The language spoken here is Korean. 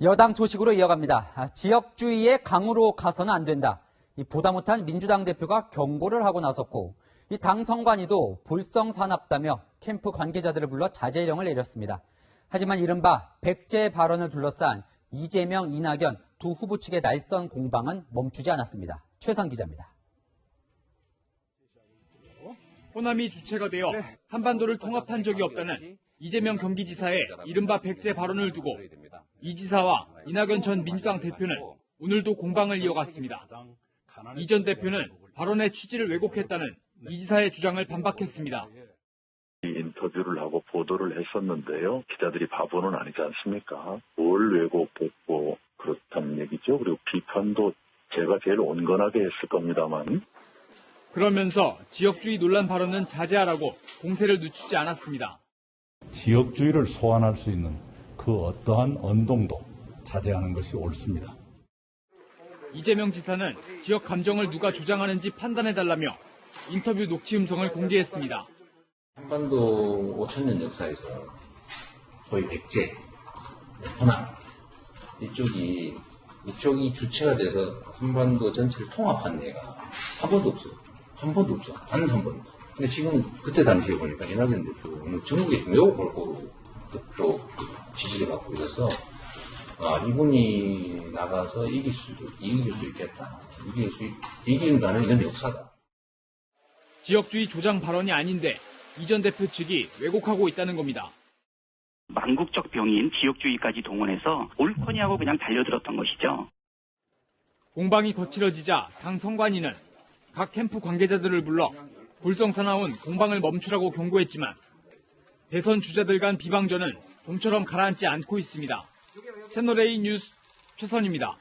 여당 소식으로 이어갑니다. 아, 지역주의의 강으로 가서는 안 된다. 이 보다 못한 민주당 대표가 경고를 하고 나섰고 이당 성관위도 볼성사납다며 캠프 관계자들을 불러 자제령을 내렸습니다. 하지만 이른바 백제 발언을 둘러싼 이재명, 이낙연 두 후보 측의 날선 공방은 멈추지 않았습니다. 최선 기자입니다. 호남이 주체가 되어 한반도를 통합한 적이 없다는 이재명 경기지사의 이른바 백제 발언을 두고 이 지사와 이낙연 전 민주당 대표는 오늘도 공방을 이어갔습니다. 이 전 대표는 발언의 취지를 왜곡했다는 이 지사의 주장을 반박했습니다. 이 인터뷰를 하고 보도를 했었는데요. 기자들이 바보는 아니지 않습니까? 뭘 왜곡했고 그렇다는 얘기죠. 그리고 비판도 제가 제일 온건하게 했을 겁니다만 그러면서 지역주의 논란 발언은 자제하라고 공세를 늦추지 않았습니다. 지역주의를 소환할 수 있는 그 어떠한 언동도 자제하는 것이 옳습니다. 이재명 지사는 지역 감정을 누가 조장하는지 판단해달라며 인터뷰 녹취 음성을 공개했습니다. 한반도 5천년 역사에서 소위 백제, 호남 이쪽이 이쪽이 주체가 돼서 한반도 전체를 통합한 예가 한 번도 없어요. 한 번도 없어. 단 한 번도. 근데 지금 그때 당시에 보니까 이낙연 대표는 전국에 매우 골고루 득표 지지를 받고 있어서 아, 이분이 나가서 이길 수도, 이길 수 있겠다. 이길 수, 있, 이긴다는 이건 역사다. 지역주의 조장 발언이 아닌데 이 전 대표 측이 왜곡하고 있다는 겁니다. 망국적 병인 지역주의까지 동원해서 옳거니하고 그냥 달려들었던 것이죠. 공방이 거칠어지자 당 성관위는 각 캠프 관계자들을 불러 볼성사나운 공방을 멈추라고 경고했지만 대선 주자들 간 비방전은 좀처럼 가라앉지 않고 있습니다. 채널A 뉴스 최선입니다.